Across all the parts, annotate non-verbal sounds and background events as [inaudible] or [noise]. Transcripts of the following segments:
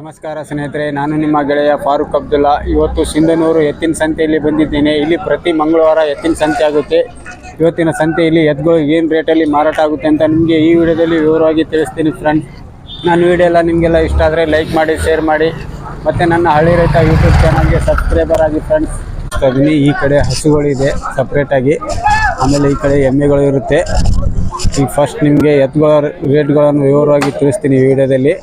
ನಮಸ್ಕಾರ ಸ್ನೇಹಿತರೆ, ನಾನು ನಿಮ್ಮ ಗೆಳೆಯ ಫಾರೂಕ್ ಅಬ್ದುಲ್ಲಾ. ಇವತ್ತು ಸಿಂಧನೂರು ಎತ್ತಿನ ಸಂತೆಯಲ್ಲಿ ಬಂದಿದ್ದೇನೆ. ಇಲ್ಲಿ ಪ್ರತಿ ಮಂಗಳವಾರ ಎತ್ತಿನ ಸಂತೆ ಆಗುತ್ತೆ. ಇವತ್ತಿನ ಸಂತೆಯಲ್ಲಿ ಎತ್ತುಗಳು ಏನು ರೇಟಲ್ಲಿ ಮಾರಾಟ ಆಗುತ್ತೆ ಅಂತ ನಿಮಗೆ ಈ ವಿಡಿಯೋದಲ್ಲಿ ವಿವರವಾಗಿ ತಿಳಿಸ್ತೀನಿ ಫ್ರೆಂಡ್ಸ್ ನಾನು ವಿಡಿಯೋ ಎಲ್ಲ ನಿಮಗೆಲ್ಲ ಇಷ್ಟ ಆದರೆ ಲೈಕ್ ಮಾಡಿ ಶೇರ್ ಮಾಡಿ. ಮತ್ತು ನನ್ನ ಹಳ್ಳಿ ರೈತ ಯೂಟ್ಯೂಬ್ ಚಾನಲ್ಗೆ ಸಬ್ಸ್ಕ್ರೈಬರ್ ಆಗಿ ಫ್ರೆಂಡ್ಸ್ ಈ ಕಡೆ ಹಸುಗಳಿದೆ ಸಪ್ರೇಟಾಗಿ ಆಮೇಲೆ ಈ ಕಡೆ ಎಮ್ಮೆಗಳು ಇರುತ್ತೆ. ಈಗ ಫಸ್ಟ್ ನಿಮಗೆ ಎತ್ತುಗಳ ರೇಟ್ಗಳನ್ನು ವಿವರವಾಗಿ ತಿಳಿಸ್ತೀನಿ ಈ ವಿಡಿಯೋದಲ್ಲಿ.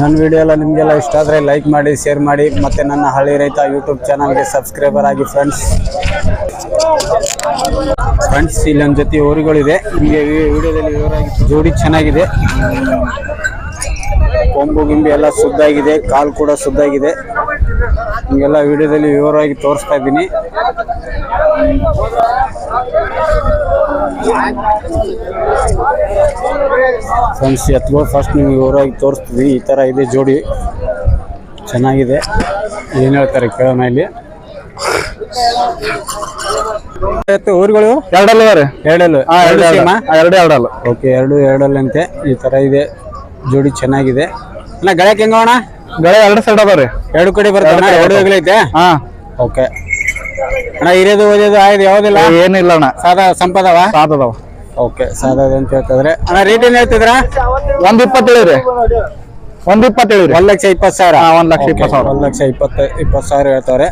ನನ್ನ ವಿಡಿಯೋ ಎಲ್ಲ ನಿಮಗೆಲ್ಲ ಇಷ್ಟ ಆದರೆ ಲೈಕ್ ಮಾಡಿ ಶೇರ್ ಮಾಡಿ, ಮತ್ತು ನನ್ನ ಹಳ್ಳಿ ರೈತ ಯೂಟ್ಯೂಬ್ ಚಾನಲ್ಗೆ ಸಬ್ಸ್ಕ್ರೈಬರ್ ಆಗಿ ಫ್ರೆಂಡ್ಸ್ ಫ್ರೆಂಡ್ಸ್ ಇಲ್ಲೊಂದು ಜೊತೆ ಊರುಗಳಿದೆ ನಿಮಗೆ ವಿಡಿಯೋದಲ್ಲಿ ವಿವರವಾಗಿ ಜೋಡಿ ಚೆನ್ನಾಗಿದೆ. ಕೊಂಬು ಗಿಂಬಿ ಎಲ್ಲ ಸುದ್ದಾಗಿದೆ ಕಾಲು ಕೂಡ ಸುದ್ದಾಗಿದೆ. ಹಿಂಗೆಲ್ಲ ವಿಡಿಯೋದಲ್ಲಿ ವಿವರವಾಗಿ ತೋರಿಸ್ತಾ ಇದ್ದೀನಿ. ಫ್ರೆಂಡ್ಸ್ ಎತ್ಗಳು ಫಸ್ಟ್ ನಿಮ್ಗೆ ವಿವರವಾಗಿ ತೋರಿಸ್ತೀವಿ ಈ ಥರ ಇದೆ ಜೋಡಿ. ಚೆನ್ನಾಗಿದೆ. ಏನು ಹೇಳ್ತಾರೆ ಕೇಳೋಣ ಇಲ್ಲಿ. ಊರುಗಳು? ಎರಡಲ್ಲ ರೀ ಎರಡಲ್ಲು. ಎರಡು ಎರಡಲ್ಲೂ ಎರಡು. ಎರಡಲ್ಲ. ಓಕೆ ಎರಡು ಎರಡಲ್ಲಂತೆ. ಈ ಥರ ಇದೆ. ಜೋಡಿ ಚೆನ್ನಾಗಿದೆ. ಅಣ್ಣ ಗಳಕ್ಕೆ ಅಣ್ಣ? ಗಳೆ ಎರಡು ಸೈಡ್ ಅದಾವ ರೀ ಎರಡು ಕಡೆ ಬರ್ತಾವಣ ಎರಡು ಹೆಗ್ಲೈತೆ? ಹಾ. ಓಕೆ. ಅಣ್ಣ ಹಿರಿಯೋದು ಓದೋದು ಆಯ್ದು ಯಾವುದಿಲ್ಲ? ಏನಿಲ್ಲ ಅಣ್ಣ. ಸಾದಾ ಸಂಪದವ? ಸಾತ್ ಅದಾವ. ಓಕೆ ಸಾದದ ಅಂತ ಹೇಳ್ತಿದ್ರೆ. ಅಣ್ಣ ರೇಟ್ ಏನ್ ಹೇಳ್ತಿದ್ರ? ಒಂದ್ ಇಪ್ಪತ್ತೇಳು ರೀ. ಒಂದ್ ಇಪ್ಪತ್ತೇಳು ರೀ. ಒಂದ್ ಲಕ್ಷ ಇಪ್ಪತ್ತು ಸಾವಿರ. ಒಂದ್ ಲಕ್ಷ ಇಪ್ಪತ್ತು ಸಾವಿರ. ಒಂದ್ ಲಕ್ಷ ಇಪ್ಪತ್ತು ಇಪ್ಪತ್ತು ಸಾವಿರ ಹೇಳ್ತಾವ್ರೆ.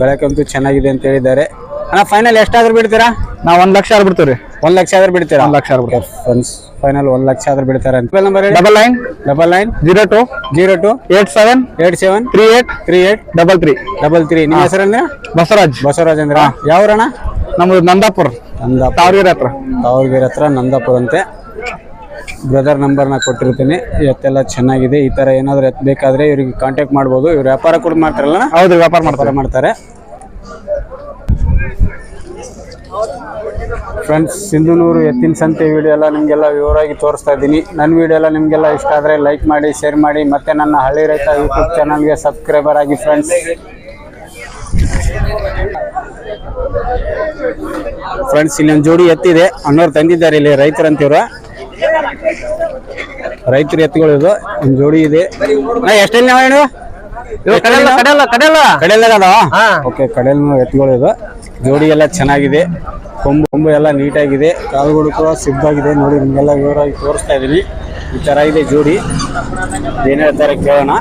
ಗಳಕ್ಕಂತೂ ಚೆನ್ನಾಗಿದೆ ಅಂತ ಹೇಳಿದ್ದಾರೆ. ಅಣ್ಣ ಫೈನಲ್ ಎಷ್ಟಾದ್ರೂ ಬಿಡ್ತೀರಾ? ನಾವ್ ಒಂದ್ ಲಕ್ಷ ಆದ್ರೂ ಬಿಡ್ತೀವಿ ರೀ ಒಂದ್ ಲಕ್ಷ ಆದ್ರೂ ಬಿಡ್ತೀರಾ? ಒಂದ್ ಲಕ್ಷ ಆದ್ರೂ ಬಿಡ್ತೀವಿ. ಫ್ರೆಂಡ್ಸ್ ಫೈನಲ್ ಒಂದ್ ಲಕ್ಷ ಆದ್ರೆ ಬಿಡ್ತಾರೆ ಅಂತ. Mobile number double nine double nine zero two zero two eight seven eight seven three eight three eight double three double three ನಿಮ್ಮ ಹೆಸರಂದ್ರೆ ಬಸವರಾಜ್. ಬಸವರಾಜ್ ಅಂದ್ರ. ಯಾವ್ರಣ ನಮ್ದು ನಂದಾಪುರ್. ನಂದಾಪುರ. ತಾವರ್ಗಿರಿ ಹತ್ರ. ತಾವರ್ಗೆರೆ ಹತ್ರ ನಂದಾಪುರ ಅಂತೆ. ಬ್ರದರ್ ನಂಬರ್ನ ಕೊಟ್ಟಿರ್ತೀನಿ. ಎತ್ತೆಲ್ಲ ಚೆನ್ನಾಗಿದೆ. ಈ ಥರ ಏನಾದರೂ ಬೇಕಾದ್ರೆ ಬೇಕಾದರೆ ಇವ್ರಿಗೆ ಕಾಂಟ್ಯಾಕ್ಟ್ ಮಾಡ್ಬೋದು. ಇವ್ರು ವ್ಯಾಪಾರ ಕೂಡ ಮಾಡ್ತಾರಲ್ಲ ಹೌದು ವ್ಯಾಪಾರ ಮಾಡ್ತಾರೆ. ಮಾಡ್ತಾರೆ. ಫ್ರೆಂಡ್ಸ್ ಸಿಂಧುನೂರು ಎತ್ತಿನ ಸಂತೆ ವಿಡಿಯೋ ಎಲ್ಲ ನಿಮಗೆಲ್ಲ ವಿವರವಾಗಿ ತೋರಿಸ್ತಾ ಇದ್ದೀನಿ. ನನ್ನ ವಿಡಿಯೋ ಎಲ್ಲ ನಿಮಗೆಲ್ಲ ಇಷ್ಟ ಆದರೆ ಲೈಕ್ ಮಾಡಿ ಶೇರ್ ಮಾಡಿ, ಮತ್ತು ನನ್ನ ಹಳ್ಳಿ ರೈತ ಯೂಟ್ಯೂಬ್ ಚಾನಲ್ಗೆ ಸಬ್ಸ್ಕ್ರೈಬರ್ ಆಗಿ ಫ್ರೆಂಡ್ಸ್ ಫ್ರೆಂಡ್ಸ್ ಇಲ್ಲೊಂದು ಜೋಡಿ ಎತ್ತಿದೆ. ಅನ್ನೋರು ತಂದಿದ್ದಾರೆ ಇಲ್ಲಿ ರೈತರಂತಿವ್ರು. ರೈತರು ಎತ್ತುಗಳು ಇದು. ಒಂದು ಜೋಡಿ ಇದೆ. ಎಷ್ಟೇ ನಾವು ಕಡೆಲ್ಲ ಕಡೆಲ್ಲ? ಕಡೆಲ್ಲ ಕಡೆಯಲ್ಲಾಗ ಅದಾವ? ಹಾ. ಓಕೆ ಎತ್ತುಗಳು ಇದು ಜೋಡಿ ಎಲ್ಲ ಚೆನ್ನಾಗಿದೆ. ಕೊಂಬು ಕೊಂಬು ಎಲ್ಲ ನೀಟಾಗಿದೆ. ಕಾಲುಗಳು ಕೂಡ ಸಿದ್ಧಾಗಿದೆ ನೋಡಿ ನಿಮಗೆಲ್ಲ ವಿವರವಾಗಿ ತೋರಿಸ್ತಾ ಇದೀವಿ ಈ ತರ ಇದೆ ಜೋಡಿ. ಏನ್ ಹೇಳ್ತಾರೆ ಕೇಳೋಣ.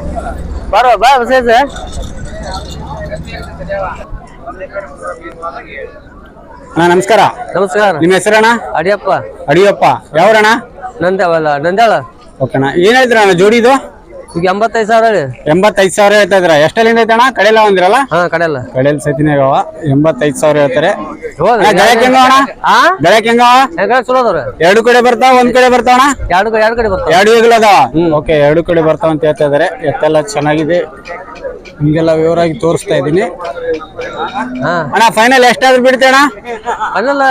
ಬರೋ ಬಾ ವಿಶೇಷ. ಅಣ್ಣ ನಮಸ್ಕಾರ. ನಮಸ್ಕಾರ. ನಿಮ್ಮ ಹೆಸರಣ್ಣ? ಅಡಿಯಪ್ಪ. ಅಡಿಯಪ್ಪ. ಯಾವ್ರಣ್ಣ? ನಂದೇವಲ್ಲ ನಂದ್ಯಾಳ. ಓಕೆಣ್ಣ. ಏನು ಹೇಳಿದ್ರಣ್ಣ ಅಣ್ಣ ಜೋಡಿ ಇದು? ಈಗ ಎಂಬತ್ತೈದು ಸಾವಿರ ಹೇಳಿ. ಎಂಬತ್ತೈದು ಸಾವಿರ ಹೇಳ್ತಾ ಇದ್ರ ಎಷ್ಟಲ್ಲಿಂದ ಅಣ್ಣ? ಕಡೆಯಲ್ಲ ಒಂದಿರಲ್ಲ ಹಾ ಕಡೆಲ್ಲ ಕಡೆಯಲ್ಲಿ ಸತಿನಾಗವ ಎಂಬತ್ತೈದು ಸಾವಿರ ಹೇಳ್ತಾರೆ. ಅಣ್ಣ, ಹೆಂಗವ ಹೆಂಗ ಚಲೋ ಅದಾವ್ರಿ. ಎರಡು ಕಡೆ ಬರ್ತಾವ ಒಂದ್ ಕಡೆ ಬರ್ತಾವಣ ಎರಡು ಕಡೆ ಎರಡು ಕಡೆ ಬರ್ತಾವ. ಎರಡು ಈಗಲ ಅದಾವ? ಓಕೆ ಎರಡು ಕಡೆ ಬರ್ತಾವ ಅಂತ ಹೇಳ್ತಾ ಇದಾರೆ ಎತ್ತೆಲ್ಲ ಚೆನ್ನಾಗಿದೆ. ನಿಮ್ಗೆಲ್ಲ ವಿವರವಾಗಿ ತೋರಿಸ್ತಾ ಇದ್ದೀನಿ. ಹಾ. ಅಣ್ಣ ಫೈನಲ್ ಎಷ್ಟಾದ್ರೂ ಬಿಡ್ತೀರ ಅದೆಲ್ಲ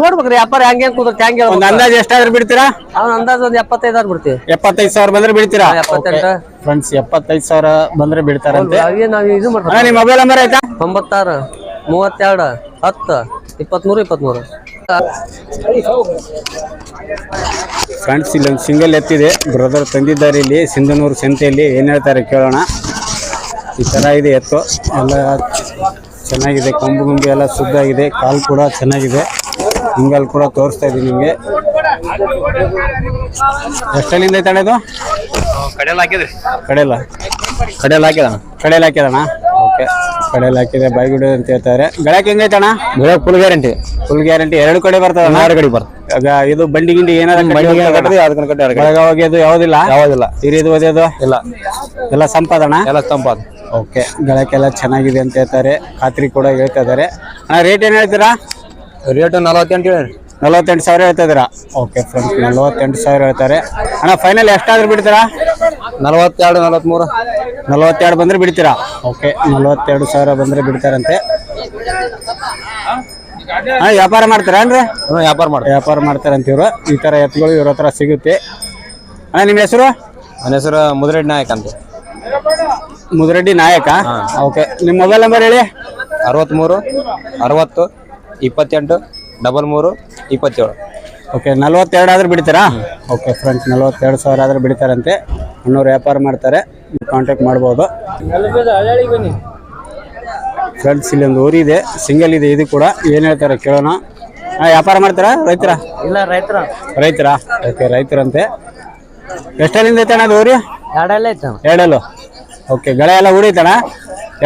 ನೋಡ್ಬೇಕ್ರಿ ವ್ಯಾಪಾರ ಹೆಂಗೆ ಹೆಂಗ್ ಕೂತ್ರ ಒಂದು ಅಂದಾಜು ಎಷ್ಟಾದ್ರೂ ಬಿಡ್ತೀರಾ? ಅವ್ನ ಅಂದಾಜು ಒಂದು ಎಪ್ಪತ್ತೈದು ಆರ್ ಬಿಡ್ತೀವಿ. ಎಪ್ಪತ್ತೈದು ಸಾವಿರ ಬಂದ್ರೆ ಬಿಡ್ತೀರಾ? ಎಪ್ಪತ್ತೆಂಟು. ಫ್ರೆಂಡ್ಸ್ ಎಪ್ಪತ್ತೈದು ಸಾವಿರ ಬಂದ್ರೆ ಬಿಡ್ತಾರಂತೆ. ನಾವ್ ಇದು ಮಾಡ್ತೀವಿ. ಅಣ್ಣ ನಿಮ್ಮ ಮೊಬೈಲ್ ನಂಬರ್ ಆಯ್ತಾ? ತೊಂಬತ್ತಾರು ಮೂವತ್ತೆರಡು ಹತ್ತು ಇಪ್ಪತ್ಮೂರು ಇಪ್ಪತ್ತ್ಮೂರು ಫ್ರೆಂಡ್ಸ್ ಇಲ್ಲೊಂದು ಸಿಂಗಲ್ ಎತ್ತಿದೆ. ಬ್ರದರ್ ತಂದಿದ್ದಾರೆ ಇಲ್ಲಿ ಸಿಂಧನೂರು ಸಂತೆಯಲ್ಲಿ. ಏನು ಹೇಳ್ತಾರೆ ಕೇಳೋಣ. ಈ ಇದೆ ಎತ್ತು ಎಲ್ಲ ಚೆನ್ನಾಗಿದೆ ಕೊಂಬು ಗುಂಬಿ ಎಲ್ಲ ಶುದ್ಧಾಗಿದೆ ಕಾಲು ಕೂಡ ಚೆನ್ನಾಗಿದೆ. ಹಿಂಗಲ್ ಕೂಡ ತೋರಿಸ್ತಾ ಇದ್ದೀನಿ ನಿಮಗೆ. ಎಷ್ಟಲ್ಲಿಂದ ಅಣ್ಣ ಇದು? ಕಡೆಲ್ಲ ಹಾಕಿದ್ರಿ. ಕಡೆಯಲ್ಲ? ಕಡೆಲ್ಲ ಹಾಕಿದ ಕಡೆಯಲ್ಲಿ ಹಾಕಿದಣ್ಣ ಓಕೆ. ಕಡೆಯಲ್ಲಿ ಹಾಕಿದೆ ಬಾಯ್ಗುಡಿ ಅಂತ ಹೇಳ್ತಾರೆ. ಗಳಕ್ಕೆ ಹೆಂಗೈತಣ್ಣ ಫುಲ್ ಗ್ಯಾರಂಟಿ ಫುಲ್ ಗ್ಯಾರಂಟಿ ಎರಡು ಕಡೆ ಬರ್ತದಣ್ಣ ಎರಡು ಕಡೆ ಬರ್ತದೆ. ಈಗ ಇದು ಬಂಡಿ ಗಿಂಡಿ ಏನಾದ್ರು ಯಾವ್ದಿಲ್ಲ? ಯಾವ್ದಿಲ್ಲ. ಹಿರಿಯದು ಓದೋದು ಇಲ್ಲ. ಎಲ್ಲ ಸಂಪಾದಣ ಎಲ್ಲ ತಂಪಾದ ಓಕೆ ಗಳಕ್ಕೆಲ್ಲ ಚೆನ್ನಾಗಿದೆ ಅಂತ ಹೇಳ್ತಾರೆ. ಖಾತ್ರಿ ಕೂಡ ಹೇಳ್ತಾ ಇದ್ದಾರೆ. ಅಣ್ಣ ರೇಟ್ ಏನು ಹೇಳ್ತೀರಾ? ರೇಟ್ ನಲವತ್ತೆಂಟು ಹೇಳಿ ನಲವತ್ತೆಂಟು ಸಾವಿರ ಹೇಳ್ತಾ ಇದ್ದೀರಾ? ಓಕೆ ಫ್ರೆಂಡ್ಸ್ ನಲವತ್ತೆಂಟು ಸಾವಿರ ಹೇಳ್ತಾರೆ ಅಣ್ಣ ಫೈನಲ್ ಎಷ್ಟಾದ್ರೂ ಬಿಡ್ತೀರಾ? ನಲವತ್ತೆರಡು ನಲವತ್ಮೂರು. ನಲವತ್ತೆರಡು ಬಂದ್ರೆ ಬಿಡ್ತೀರಾ? ಓಕೆ ನಲವತ್ತೆರಡು ಸಾವಿರ ಬಂದ್ರೆ ಬಿಡ್ತಾರಂತೆ. ಹಾಂ ವ್ಯಾಪಾರ ಮಾಡ್ತೀರಾ ಅಂದ್ರೆ ಹ್ಞೂ ವ್ಯಾಪಾರ ಮಾಡಿ ವ್ಯಾಪಾರ ಮಾಡ್ತಾರಂತ ಇವರು. ಈ ಥರ ಎತ್ತುಗಳು ಇವ್ರ ಹತ್ರ ಸಿಗುತ್ತೆ. ಅಣ್ಣ ನಿಮ್ಮ ಹೆಸರು? ನನ್ನ ಹೆಸರು ಮುದ್ರೆಡ್ ನಾಯಕ್ ಅಂತ. ಮುದ್ರೆಡ್ಡಿ ನಾಯಕ. ಓಕೆ ನಿಮ್ಮ ಮೊಬೈಲ್ ನಂಬರ್ ಹೇಳಿ. ಅರವತ್ತ್ಮೂರು ಅರವತ್ತು ಇಪ್ಪತ್ತೆಂಟು ಡಬಲ್ ಮೂರು ಇಪ್ಪತ್ತೇಳು. ಓಕೆ ನಲ್ವತ್ತೆರಡು ಆದ್ರೆ ಬಿಡ್ತೀರಾ? ಓಕೆ ಫ್ರೆಂಡ್ಸ್ ನಲ್ವತ್ತೆರಡು ಸಾವಿರ ಆದ್ರೆ ಬಿಡ್ತಾರಂತೆ. ಇನ್ನೂರು ವ್ಯಾಪಾರ ಮಾಡ್ತಾರೆ. ಕಾಂಟ್ಯಾಕ್ಟ್ ಮಾಡ್ಬೋದು. ಫ್ರೆಂಡ್ಸ್ ಇಲ್ಲಿ ಒಂದು ಊರಿ ಇದೆ. ಸಿಂಗಲ್ ಇದೆ ಇದು ಕೂಡ. ಏನು ಹೇಳ್ತಾರೆ ಕೇಳೋಣ. ಹಾ, ವ್ಯಾಪಾರ ಮಾಡ್ತಾರಾ? ರೈತರ? ಇಲ್ಲ ರೈತರ. ರೈತರ? ಓಕೆ ರೈತರಂತೆ. ಎಷ್ಟಲ್ಲಿಂದ ಐತೆ ಅದು ಊರಿ? ಎರಡಲ್ಲೇ ಐತೆ ಎರಡಲ್ಲು? ಓಕೆ ಗಳೆ ಎಲ್ಲ ಉಡಿತಾನ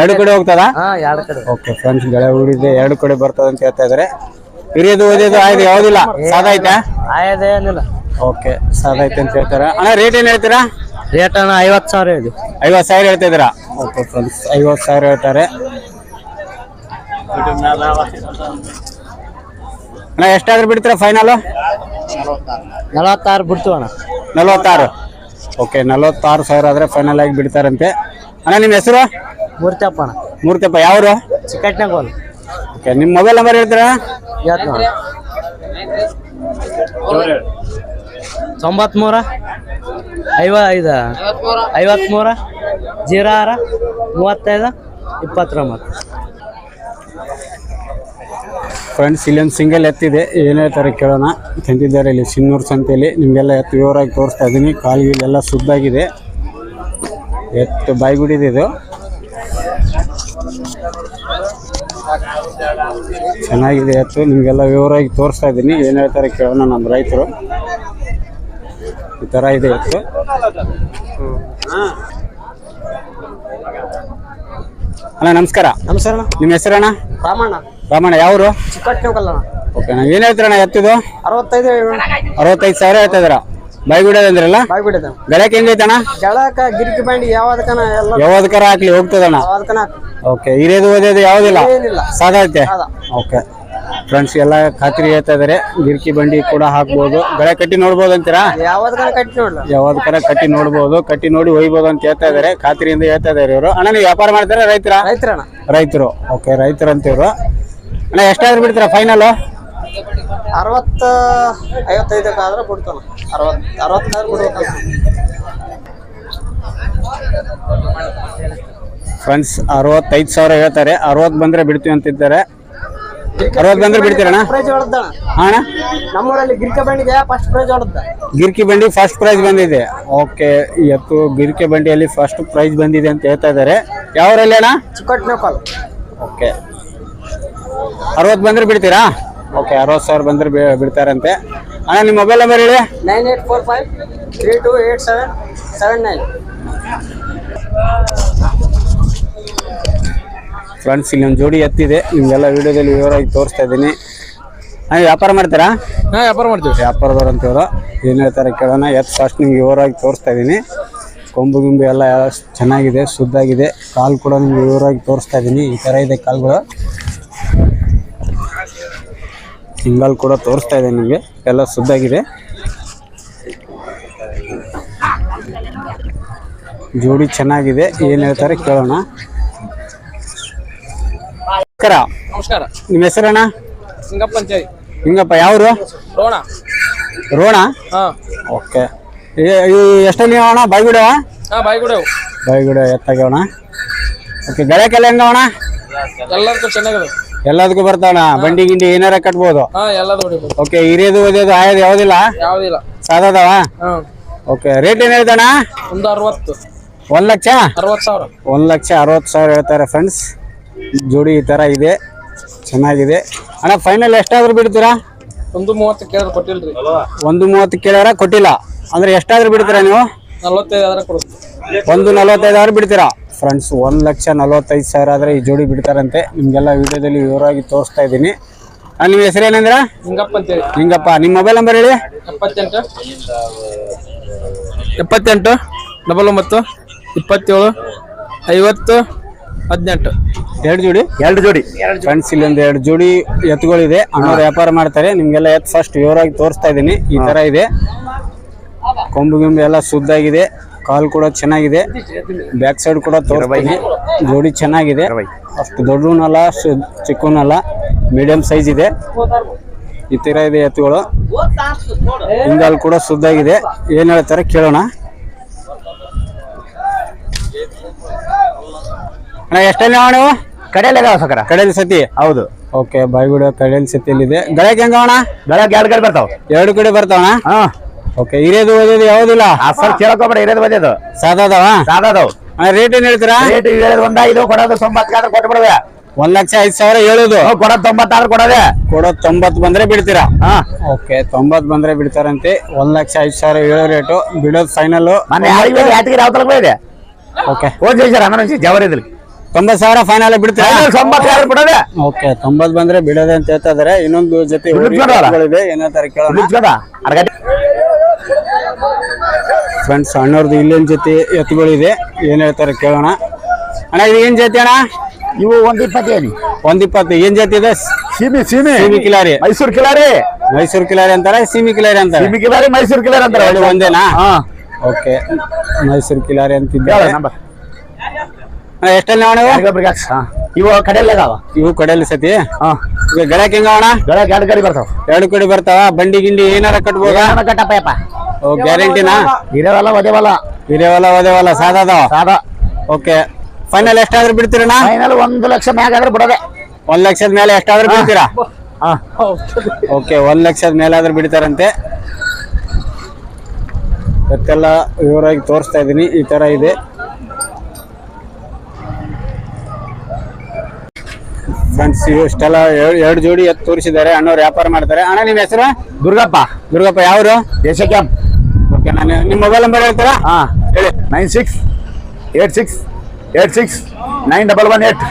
ಎರಡು ಕಡೆ ಹೋಗ್ತದ? ಹಾ ಎರಡು ಕಡೆ. ಓಕೆ ಫ್ರೆಂಡ್ಸ್ ಗಳೆ ಊರಿದೆ ಎರಡು ಕಡೆ ಬರ್ತದ ಅಂತ ಹೇಳ್ತಾ ಇದಾರೆ. ಹಿರಿಯದು ಓದಿದ್ದು ಆಯ್ತು? ಯಾವುದಿಲ್ಲ? ಸಾದಾ ಐತಾ ಓಕೆ ಸಾದಾ ಐತೆ ಅಂತ ಹೇಳ್ತಾರೆ. ಅಣ್ಣ ರೇಟ್ ಏನ್ ಹೇಳ್ತೀರಾ? ರೇಟ್ ಅಣ್ಣ ಐವತ್ತು ಸಾವಿರ ಹೇಳಿ ಐವತ್ತು ಸಾವಿರ ಹೇಳ್ತಾ ಇದ್ದೀರಾ? ಓಕೆ ಫ್ರೆಂಡ್ಸ್ ಐವತ್ತು ಸಾವಿರ ಹೇಳ್ತಾರೆ. ಅಣ್ಣ ಎಷ್ಟಾದ್ರೂ ಬಿಡ್ತೀರಾ ಫೈನಲ್ ನಲವತ್ತಾರು ಬಿಡ್ತೀವಣ್ಣ ನಲವತ್ತಾರು. ಓಕೆ ನಲವತ್ತಾರು ಸಾವಿರ ಆದರೆ ಫೈನಲ್ ಆಗಿ ಬಿಡ್ತಾರಂತೆ. ಅಣ್ಣ ನಿಮ್ಮ ಹೆಸರು? ಮೂರ್ತಿಯಪ್ಪ ಅಣ್ಣ. ಮೂರ್ತಿಯಪ್ಪ ಯಾವರು? ಚಿಕ್ಕಟ್ನಾಗ ಓಕೆ ನಿಮ್ಮ ಮೊಬೈಲ್ ನಂಬರ್ ಹೇಳ್ತೀರಾ? ತೊಂಬತ್ಮೂರ ಐವ ಐದು ಐವತ್ಮೂರ ಜೀರೋ ಆರ ಮೂವತ್ತೈದು ಇಪ್ಪತ್ತೊಂಬತ್ತು. ಫ್ರೆಂಡ್ಸ್ ಇಲ್ಲೊಂದು ಸಿಂಗಲ್ ಎತ್ತಿದೆ. ಏನು ಹೇಳ್ತಾರೆ ಕೇಳೋಣ. ತಂದಿದ್ದಾರೆ ಇಲ್ಲಿ ಸಿನ್ನೂರು ಸಂತೆಯಲ್ಲಿ. ನಿಮಗೆಲ್ಲ ಎತ್ತು ವಿವರವಾಗಿ ತೋರಿಸ್ತಾ ಇದ್ದೀನಿ ಕಾಲಿಗೆಲ್ಲ ಸುದ್ದಾಗಿದೆ ಎತ್ತು ಬಾಯ್ಗುಡಿದೆ ಇದು. ಚೆನ್ನಾಗಿದೆ ಎತ್ತು. ನಿಮಗೆಲ್ಲ ವಿವರವಾಗಿ ತೋರಿಸ್ತಾ ಇದ್ದೀನಿ ಏನು ಹೇಳ್ತಾರೆ ಕೇಳೋಣ ನಮ್ಮ ರೈತರು. ಈ ಥರ ಇದೆ ಎತ್ತು. ಅಣ್ಣ ನಮಸ್ಕಾರ. ನಮಸ್ಕಾರ ನಿಮ್ಮ ಹೆಸರಣ್ಣ? ರಾಮಣ್ಣ. ರಾಮಣ್ಣ ಯಾವ್ರು? ಚಿಕ್ಕಟ್ನಾಗಲ್ಲ ಓಕೆ ಏನ್ ಹೇಳ್ತೀರಣ್ಣ ಎತ್ತಿದು ಅರವತ್ತೈದು ಅರವತ್ತೈದು ಸಾವಿರ ಹೇಳ್ತಾ ಇದ್ದೀರಾ? ಬಾಯ್ಗುಡಿ ಅಂದ್ರಲ್ಲ? ಗಳಕ್ಕೆ ಹೆಂಗೈತಣ್ಣ ಕೆಳಕ ಗಿರಿಕಿ ಬಂಡಿ ಯಾವ್ದಕ್ಕನ ಎಲ್ಲ ಯಾವ್ದಕ್ಕಾರ ಹಾಕ್ಲಿ ಹೋಗ್ತದಣ್ಣ ಯಾವ್ದಕ್ಕನ ಓಕೆ ಹಿರಿಯದು ಓದೋದು ಯಾವುದಿಲ್ಲ? ಏನಿಲ್ಲ. ಓಕೆ ಫ್ರೆಂಡ್ಸ್ ಎಲ್ಲ ಖಾತ್ರಿ ಹೇಳ್ತಾ ಇದಾರೆ. ಗಿರ್ಕಿ ಬಂಡಿ ಕೂಡ ಹಾಕ್ಬೋದು. ಗಳೆ ಕಟ್ಟಿ ನೋಡ್ಬೋದು ಅಂತೀರಾ? ಯಾವ್ದಕ್ಕನ ಕಟ್ಟಿ ನೋಡ್ಲ. ಯಾವ್ದಕ್ಕಾರ ಕಟ್ಟಿ ನೋಡ್ಬೋದು. ಕಟ್ಟಿ ನೋಡಿ ಒಯ್ಬೋದು ಅಂತ ಹೇಳ್ತಾ ಇದಾರೆ. ಖಾತ್ರಿಯಿಂದ ಹೇಳ್ತಾ ಇದಾರೆ ಇವರು. ಅಣ್ಣ ನೀವು ವ್ಯಾಪಾರ ಮಾಡ್ತಾರೆ ರೈತರ? ರೈತರಣ್ಣ. ರೈತರು. ಓಕೆ ರೈತರು ಅಂತ ಇವರು. ಅಣ್ಣ ಎಷ್ಟಾದ್ರೂ ಬಿಡ್ತೀರಾ ಫೈನಲ್ ಅರವತ್ತ ಐವತ್ತೈದಕ್ಕಾದ್ರೆ ಬಿಡ್ತಾನ. ಅರವತ್ತು ಅರವತ್ತಾರು ಬಿಡ್ಬೇಕು ಫ್ರೆಂಡ್ಸ್ ಅರವತ್ತೈದು ಸಾವಿರ ಹೇಳ್ತಾರೆ. ಅರವತ್ತು ಬಂದ್ರೆ ಬಿಡ್ತೀವಿ ಅಂತಿದ್ದಾರೆ. ಅರವತ್ತು ಬಂದ್ರೆ ಬಿಡ್ತೀರಣ್ಣ ಅಣ್ಣ? ನಮ್ಮೂರಲ್ಲಿ ಗಿರಿಕ ಬಂಡಿಗೆ ಫಸ್ಟ್ ಪ್ರೈಸ್ ಹೊಡೆದ ಗಿರ್ಕಿ ಬಂಡಿ ಫಸ್ಟ್ ಪ್ರೈಸ್ ಬಂದಿದೆ. ಓಕೆ ಇವತ್ತು ಗಿರ್ಕಿ ಬಂಡಿಯಲ್ಲಿ ಫಸ್ಟ್ ಪ್ರೈಸ್ ಬಂದಿದೆ ಅಂತ ಹೇಳ್ತಾ ಇದ್ದಾರೆ. ಯಾವ ಅಣ್ಣ? ಚಿಕ್ಕಟ್ನ ಕಾಲ್ ಓಕೆ ಅರವತ್ತು ಬಂದ್ರೆ ಬಿಡ್ತೀರಾ? ಓಕೆ ಅರವತ್ತು ಸಾವಿರ ಬಂದ್ರೆ ಬಿಡ್ತಾರಂತೆ. ಅಣ್ಣ ನಿಮ್ಮ ಮೊಬೈಲ್ ನಂಬರ್ ಹೇಳಿ. Nine eight four five three two eight seven seven nine. Friends ಇಲ್ಲಿ ಒಂದು ಜೋಡಿ ಎತ್ತಿದೆ. ನಿಮಗೆಲ್ಲ ವಿಡಿಯೋದಲ್ಲಿ ವಿವರವಾಗಿ ತೋರಿಸ್ತಾ ಇದ್ದೀನಿ. ಹಾಂ ವ್ಯಾಪಾರ ಮಾಡ್ತೀರಾ? ಹಾಂ ವ್ಯಾಪಾರ ಮಾಡ್ತೀವಿ. ವ್ಯಾಪಾರದವ್ರು ಅಂತೇವರು ಏನು ಹೇಳ್ತಾರೆ ಕೇಳೋಣ. ಎತ್ತು ಫಸ್ಟ್ ನಿಮ್ಗೆ ವಿವರವಾಗಿ ತೋರಿಸ್ತಾ ಇದ್ದೀನಿ. ಕೊಂಬು ಗಿಂಬು ಎಲ್ಲ ಚೆನ್ನಾಗಿದೆ ಶುದ್ಧಾಗಿದೆ. ಕಾಲು ಕೂಡ ನಿಮ್ಗೆ ವಿವರವಾಗಿ ತೋರಿಸ್ತಾ ಇದ್ದೀನಿ. ಈ ಥರ ಇದೆ ಕಾಲುಗಳು. ಹಿಂಗಾಲ್ ಕೂಡ ತೋರಿಸ್ತಾ ಇದೆ ನಿಮಗೆ. ಎಲ್ಲ ಶುದ್ಧಾಗಿದೆ. ಜೋಡಿ ಚೆನ್ನಾಗಿದೆ. ಏನು ಹೇಳ್ತಾರೆ ಕೇಳೋಣ. ನಮಸ್ಕಾರ. ನಮಸ್ಕಾರ. ನಿಮ್ಮ ಹೆಸರಣ್ಣ? ಸಿಂಗಪ್ಪ ಅಂತೇಳಿ ಹಿಂಗಪ್ಪ ಯಾವರು? ರೋಣ. ರೋಣ? ಹಾಂ. ಓಕೆ. ಎಷ್ಟಲ್ಲಿ ಅಣ್ಣ? ಬಾಯ್ಗುಡ ಹಾಂ ಬಾಯ್ ಕೂಡ ಬಾಯ್ಗುಡ ಎತ್ತಾಗವಣ ಓಕೆ ಗಳಕ್ಕೆಲ್ಲ ಹೆಂಗವಣ ಎಲ್ಲದಕ್ಕೂ ಚೆನ್ನಾಗಿದೆ. ಎಲ್ಲದಕ್ಕೂ ಬರ್ತಾನ ಬಂಡಿ ಗಿಂಡಿ ಏನಾರ ಕಟ್ಬೋದು? ಹಾಂ ಎಲ್ಲದು ಹೊಡಿಬೋದು. ಓಕೆ ಹಿರಿಯದು ಓದಿಯೋದು ಆಯೋದು ಯಾವ್ದಿಲ್ಲ? ಯಾವುದಿಲ್ಲ. ಸಾದದವ ಹಾಂ. ಓಕೆ ರೇಟ್ ಏನ್ ಹೇಳ್ತಾನ ಒಂದು ಅರವತ್ತು. ಒಂದ್ ಲಕ್ಷ? ಅರವತ್ತು ಸಾವಿರ. ಒಂದು ಲಕ್ಷ ಅರವತ್ತು ಸಾವಿರ ಹೇಳ್ತಾರೆ ಫ್ರೆಂಡ್ಸ್ ಜೋಡಿ ಈ ತರ ಇದೆ. ಚೆನ್ನಾಗಿದೆ. ಅಣ್ಣ ಫೈನಲ್ ಎಷ್ಟಾದ್ರೂ ಬಿಡ್ತೀರಾ? ಒಂದು ಮೂವತ್ತು ಕೇಳಿದ್ರೆ ಕೊಟ್ಟಿಲ್ರಿ. ಒಂದು ಮೂವತ್ತು ಕೇಳ್ಯಾರ ಕೊಟ್ಟಿಲ್ಲ. ಅಂದ್ರೆ ಎಷ್ಟಾದ್ರೂ ಬಿಡ್ತೀರಾ ನೀವು? ನಲ್ವತ್ತೈದು ಆದ್ರೆ ಒಂದು ನಲವತ್ತೈದು ಆದ್ರೆ ಬಿಡ್ತೀರಾ? ಫ್ರೆಂಡ್ಸ್ ಒಂದು ಲಕ್ಷ ನಲವತ್ತೈದು ಸಾವಿರ ಆದರೆ ಈ ಜೋಡಿ ಬಿಡ್ತಾರಂತೆ. ನಿಮಗೆಲ್ಲ ವಿಡಿಯೋದಲ್ಲಿ ವಿವರವಾಗಿ ತೋರಿಸ್ತಾ ಇದ್ದೀನಿ. ಆ, ನಿಮ್ಮ ಹೆಸರು ಏನಂದ್ರ? ಹಿಂಗಪ್ಪ ಅಂತೇಳಿ ನಿಂಗಪ್ಪ ನಿಮ್ಮ ಮೊಬೈಲ್ ನಂಬರ್ ಹೇಳಿ. ಎಪ್ಪತ್ತೆಂಟು. ಎಪ್ಪತ್ತೆಂಟು ಡಬಲ್ ಒಂಬತ್ತು ಇಪ್ಪತ್ತೇಳು ಐವತ್ತು ಹದಿನೆಂಟು. ಎರಡು ಜೋಡಿ? ಎರಡು ಜೋಡಿ. ಫ್ರೆಂಡ್ಸ್ ಇಲ್ಲೊಂದು ಎರಡು ಜೋಡಿ ಎತ್ತುಗಳಿದೆ. ಅಣ್ಣವ್ರು ವ್ಯಾಪಾರ ಮಾಡ್ತಾರೆ. ನಿಮಗೆಲ್ಲ ಎತ್ತು ಫಸ್ಟ್ ವಿವರವಾಗಿ ತೋರಿಸ್ತಾ ಇದ್ದೀನಿ. ಈ ಥರ ಇದೆ. ಕೊಂಬು ಗಿಂಬು ಎಲ್ಲ ಶುದ್ಧಾಗಿದೆ. ಕಾಲು ಕೂಡ ಚೆನ್ನಾಗಿದೆ. ಬ್ಯಾಕ್ ಸೈಡ್ ಕೂಡ ತೋರಿಸ್ತೀನಿ. ಜೋಡಿ ಚೆನ್ನಾಗಿದೆ. ಅಷ್ಟು ದೊಡ್ಡನಲ್ಲ ಚಿಕ್ಕನಲ್ಲ ಮೀಡಿಯಂ ಸೈಜ್ ಇದೆ. ಈ ಥರ ಇದೆ ಎತ್ತುಗಳು. ಹಿಂಗಾಲ್ ಕೂಡ ಸುದ್ದಾಗಿದೆ ಏನು ಹೇಳ್ತಾರೆ ಕೇಳೋಣ. ಎಷ್ಟಲ್ಲಿ ನೀವು ಕಡೆಯಲ್ಲ ಸಕರ? ಕಡೆಯಲ್ಲಿ ಸತಿ? ಹೌದು. ಓಕೆ ಬಾಯ್ಗುಡ ಕಡೆಯಲ್ಲಿ ಸತಿಯಲ್ಲಿದೆ. ಬೆಳಗ್ಗೆ ಹೆಂಗ ಅಣ್ಣ? ಬೆಳಗ್ಗೆ ಎರಡು ಕಡೆ ಬರ್ತಾವ. ಎರಡು ಕಡೆ ಬರ್ತಾವಣ ಹಾಂ. ಓಕೆ ಹಿರಿಯದು ಓದೋದು ಯಾವುದಿಲ್ಲ? ಆ ಸರ್ ಕೇಳಕೋಬೇಡ ಹಿರಿಯದು ಓದೋದು ಸಾದಾದವ? ಅಣ್ಣ ರೇಟ್ ಏನ್ ಹೇಳ್ತೀರಾ? ರೇಟ್ ಹೇಳೋದು ಒಂದ ಐದು ಕೊಡೋದು ತೊಂಬತ್ತಾದ್ರೆ ಕೊಟ್ಬಿಡುವೆ. ಒಂದ್ ಲಕ್ಷ ಐದ್ ಸಾವಿರ ಹೇಳುದು. ಕೊಡೋದ್ ತೊಂಬತ್ತಾದ್ರೆ ಕೊಡೋದೆ. ಕೊಡೋದ್ ತೊಂಬತ್ ಬಂದ್ರೆ ಬಿಡ್ತೀರಾ? ಹಾ. ಓಕೆ ತೊಂಬತ್ ಬಂದ್ರೆ ಬಿಡ್ತಾರಂತೆ. ಒಂದ್ ಲಕ್ಷ ಐದ್ ಸಾವಿರ ಹೇಳೋ ರೇಟು ಬಿಡೋದ್ ಫೈನಲ್ ಯಾತಗಿರಿ ಯಾವ ತಲಕ ಇದೆ? ಓಕೆ ಹೋಗಿ ಸರ್ ಜವರಿದ್ರಿ ತೊಂಬತ್ ಸಾವಿರ ಫೈನಲ್ ಬಿಡ್ತೀರಾ? ಬಿಡೋದೆ. ಓಕೆ ತೊಂಬತ್ ಬಂದ್ರೆ ಬಿಡೋದೆ ಅಂತ ಹೇಳ್ತಾ ಇದಾರೆ. ಇನ್ನೊಂದು ಜೊತೆ ಏನಂತಾರೆ ಕೇಳೋಣ? ಫ್ರೆಂಡ್ಸ್ ಅಣ್ಣವ್ರದ್ದು ಇಲ್ಲೇನು ಜೊತೆ ಎತ್ತುಗಳಿದೆ. ಏನು ಹೇಳ್ತಾರೆ ಕೇಳೋಣ. ಅಣ್ಣ ಇದು ಏನು ಜೊತೆ ಅಣ್ಣ? ಇವು ಒಂದು ಇಪ್ಪತ್ತೇನು ಒಂದು ಇಪ್ಪತ್ತು ಏನು ಜೊತೆ ಇದೆ? ಸೀಮಿ ಸೀಮಿ. ಸೀಮಿ ಕಿಲಾರಿ. ಮೈಸೂರು ಕಿಲಾರಿ. ಮೈಸೂರು ಕಿಲಾರಿ ಅಂತಾರೆ ಸೀಮಿ ಕಿಲಾರಿ ಅಂತಾರೆ. ಸೀಮಿ ಕಿಲಾರಿ ಮೈಸೂರು ಕಿಲಾರಿ ಅಂತಾರೆ. ಒಂದೇನಾ? ಹಾ. ಓಕೆ. ಮೈಸೂರು ಕಿಲಾರಿ ಅಂತಿದ್ದೆ. ಎಷ್ಟಲ್ಲಿ ಅಣ್ಣ? ಯಾರಿಗೊಬ್ರಿಗೆ ಹಾಕ್ಸ್. ಹಾ. ಇವು ಕಡೆಯಲ್ಲ ಅದಾವ ಇವು ಕಡೆಯಲ್ಲಿ ಸತಿ? ಹಾಂ. ಈಗ ಗಳಕ್ಕೆ ಹೆಂಗ ಅಣ್ಣ ಎರಡು ಗಾಡಿ ಬರ್ತಾವ. ಎರಡು ಕಡೆ ಬರ್ತಾವ. ಬಂಡಿ ಗಿಂಡಿ ಏನಾರ ಕಟ್ಬೋದು? ಕಟ್ಟಪ್ಪ ಯಪ್ಪ. ಓ ಗ್ಯಾರಂಟಿನಾ? ಹಿರೇವಲ್ಲ ಒದೇವಲ್ಲ ಹಿರಿಯವಲ್ಲ ಸಾದ ಅದಾವ? ಸಾದಾ. ಓಕೆ. ಫೈನಲ್ ಎಷ್ಟಾದ್ರೂ ಬಿಡ್ತೀರಣ್ಣ? ಫೈನಲ್ ಒಂದು ಲಕ್ಷ ಮ್ಯಾಗ ಆದ್ರೆ ಬಿಡೋದೆ. ಒಂದ್ ಲಕ್ಷದ ಮೇಲೆ ಎಷ್ಟಾದ್ರೂ ಬಿಡ್ತೀರಾ? ಹಾ. ಓಕೆ ಒಂದ್ ಲಕ್ಷದ ಮೇಲೆ ಆದ್ರೂ ಬಿಡ್ತಾರಂತೆ. ಇವತ್ತೆಲ್ಲ ವಿವರವಾಗಿ ತೋರಿಸ್ತಾ ಇದ್ದೀನಿ ಈ ತರ ಇದೆ. ಫ್ರೆಂಡ್ಸ್ ಇಷ್ಟೆಲ್ಲ ಎರಡು ಜೋಡಿ ಎತ್ತು ತೋರಿಸಿದ್ದಾರೆ. ಅಣ್ಣವ್ರು ವ್ಯಾಪಾರ ಮಾಡ್ತಾರೆ. ಅಣ್ಣ ನಿಮ್ಮ ಹೆಸರು? ದುರ್ಗಪ್ಪ. ದುರ್ಗಪ್ಪ ಯಾವ್ರು? ದೇಶ ಕ್ಯಾಂಪ್ ಓಕೆ ನಾನು ನಿಮ್ಮ ಮೊಬೈಲ್ ನಂಬರ್ ಹೇಳ್ತಾರ? ಹಾ. ಹೇಳಿ. Nine six eight six eight six nine double one eight.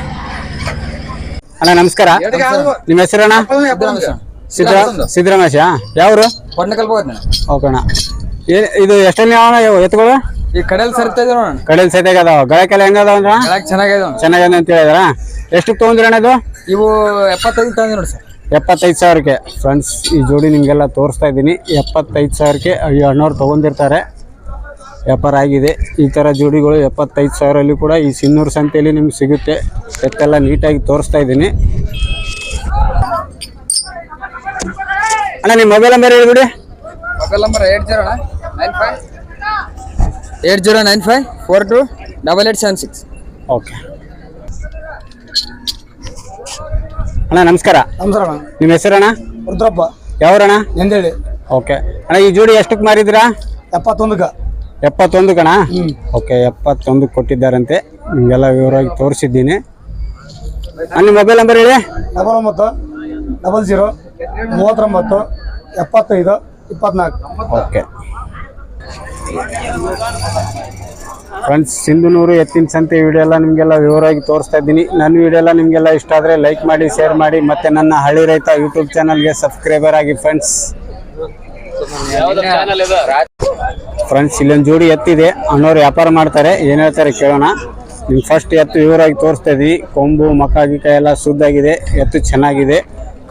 ಅಣ್ಣ ನಮಸ್ಕಾರ. ನಿಮ್ಮ ಹೆಸರು ಅಣ್ಣ? ಸಿದ್ರ ಸಿದ್ದರಾಮೇಶ ಯಾವ್ರು? ಓಕೆ ಅಣ್ಣ. ಇದು ಎಷ್ಟನೇ ಯಾವ ಎತ್ತುಗಳು? ಈ ಕಡಲ್ ಸರಿತಾ ಕಡಲ್ ಸೈತಾಗ ಅದಾವ. ಗಳಕ್ಕೆಲ್ಲ ಹೆಂಗದಾವ ಅಂದ್ರೆ? ಚೆನ್ನಾಗಿದೆ ಚೆನ್ನಾಗಿದೆ ಅಂತ ಹೇಳಿದ್ರ? ಎಷ್ಟಕ್ಕೆ ತೊಗೊಂಡ್ರಿ ಅಣ್ಣ ಇದು? ಇವು ಎಪ್ಪತ್ತೈದು ತಂದಿ ನೋಡಿ ಸರ್. ಎಪ್ಪತ್ತೈದು ಸಾವಿರಕ್ಕೆ. ಫ್ರೆಂಡ್ಸ್ ಈ ಜೋಡಿ ನಿಮಗೆಲ್ಲ ತೋರಿಸ್ತಾ ಇದ್ದೀನಿ. ಎಪ್ಪತ್ತೈದು ಸಾವಿರಕ್ಕೆ ಈ ಅಣ್ಣವ್ರು ತೊಗೊಂಡಿರ್ತಾರೆ. ವ್ಯಾಪಾರ ಆಗಿದೆ. ಈ ಥರ ಜೋಡಿಗಳು ಎಪ್ಪತ್ತೈದು ಸಾವಿರಲ್ಲಿ ಕೂಡ ಈ ಸಿನ್ನೂರು ಸಂತೆಯಲ್ಲಿ ನಿಮ್ಗೆ ಸಿಗುತ್ತೆ. ಎತ್ತೆಲ್ಲ ನೀಟಾಗಿ ತೋರಿಸ್ತಾ ಇದ್ದೀನಿ. ಅಣ್ಣ ನಿಮ್ಮ ಮೊಬೈಲ್ ನಂಬರ್ ಹೇಳ್ಬಿಡಿ mobile number eight zero nine five. Eight zero nine five four two double eight seven six. Okay. ಅಣ್ಣ ನಮಸ್ಕಾರ. ನಮಸ್ಕಾರ ಅಣ್ಣ. ನಿಮ್ಮ ಹೆಸರಣ್ಣ? ರುದ್ರಪ್ಪ. ಯಾವ್ರಣ್ಣ? ಎಂದೇಳಿ ಓಕೆ. ಅಣ್ಣ ಈ ಜೋಡಿ ಎಷ್ಟಕ್ಕೆ ಮಾರಿದ್ದೀರಾ? ಎಪ್ಪತ್ತೊಂದಕ್ಕೆ. ಎಪ್ಪತ್ತೊಂದು ಕಣ ಓಕೆ ಎಪ್ಪತ್ತೊಂದು ಕೊಟ್ಟಿದ್ದಾರಂತೆ. ನಿಮಗೆಲ್ಲ ವಿವರವಾಗಿ ತೋರಿಸಿದ್ದೀನಿ. ನಿಮ್ಮ ಮೊಬೈಲ್ ನಂಬರ್ ಹೇಳಿ? ಡಬಲ್ ಒಂಬತ್ತು ಡಬಲ್ ಜೀರೋ ಮೂವತ್ತೊಂಬತ್ತು ಎಪ್ಪತ್ತೈದು ಇಪ್ಪತ್ನಾಲ್ಕು. ಓಕೆ. ಫ್ರೆಂಡ್ಸ್, ಸಿಂಧುನೂರು ಎತ್ತಿನ ಸಂತೆ ವಿಡಿಯೋ ಎಲ್ಲ ನಿಮಗೆಲ್ಲ ವಿವರವಾಗಿ ತೋರಿಸ್ತಾ ಇದ್ದೀನಿ. ನನ್ನ ವಿಡಿಯೋ ಎಲ್ಲ ನಿಮಗೆಲ್ಲ ಇಷ್ಟ ಆದರೆ ಲೈಕ್ ಮಾಡಿ ಶೇರ್ ಮಾಡಿ, ಮತ್ತು ನನ್ನ ಹಳ್ಳಿ ರೈತ ಯೂಟ್ಯೂಬ್ ಚಾನಲ್ಗೆ ಸಬ್ಸ್ಕ್ರೈಬರ್ ಆಗಿ ಫ್ರೆಂಡ್ಸ್ ಫ್ರೆಂಡ್ಸ್ ಇಲ್ಲೊಂದು ಜೋಡಿ ಎತ್ತಿದೆ. ಅಣ್ಣವ್ರು ವ್ಯಾಪಾರ ಮಾಡ್ತಾರೆ. ಏನು ಹೇಳ್ತಾರೆ ಕೇಳೋಣ. ನಿಮ್ಮ ಫಸ್ಟ್ ಎತ್ತು ವಿವರವಾಗಿ ತೋರಿಸ್ತಾ ಇದ್ದೀವಿ ಕೊಂಬು ಮಕ್ಕಾಗಿ ಗಿಕ ಎಲ್ಲ ಶುದ್ಧಾಗಿದೆ. ಎತ್ತು ಚೆನ್ನಾಗಿದೆ.